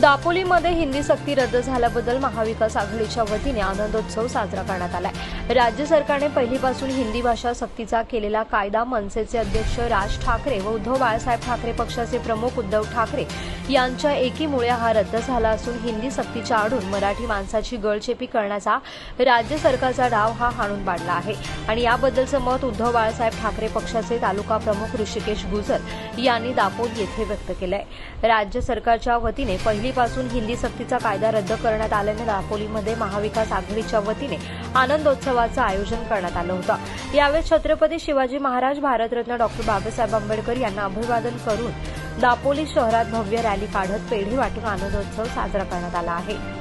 दापोलीमध्ये हिंदी सक्ती रद्द झाल्याबद्दल महाविकास आघाडीच्या वतीने आनंदोत्सव साजरा करण्यात आलाय. राज्य सरकारने पहिलीपासून हिंदी भाषा सक्तीचा केलेला कायदा मनसेचे अध्यक्ष राज ठाकरे व उद्धव बाळासाहेब ठाकरे पक्षाचे प्रमुख उद्धव ठाकरे यांच्या एकीमुळे हा रद्द झाला असून हिंदी सक्तीच्या आडून मराठी माणसाची गळचेपी करण्याचा राज्य सरकारचा डाव हा हाणून पाडला आहे. आणि याबद्दलचं मत उद्धव बाळासाहेब ठाकरे पक्षाचे तालुका प्रमुख ऋषिकेश गुजर यांनी दापोली येथे व्यक्त केलंय. राज्य सरकारच्या वतीने पहिली पहिलीपासून हिंदी सक्तीचा कायदा रद्द करण्यात आल्याने दापोलीमध्ये महाविकास आघाडीच्या वतीने आनंदोत्सवाचं आयोजन करण्यात आलं होतं. यावेळी छत्रपती शिवाजी महाराज भारतरत्न डॉक्टर बाबासाहेब आंबेडकर यांना अभिवादन करून दापोली शहरात भव्य रॅली काढत पेढी वाटून आनंदोत्सव साजरा करण्यात आला आहे.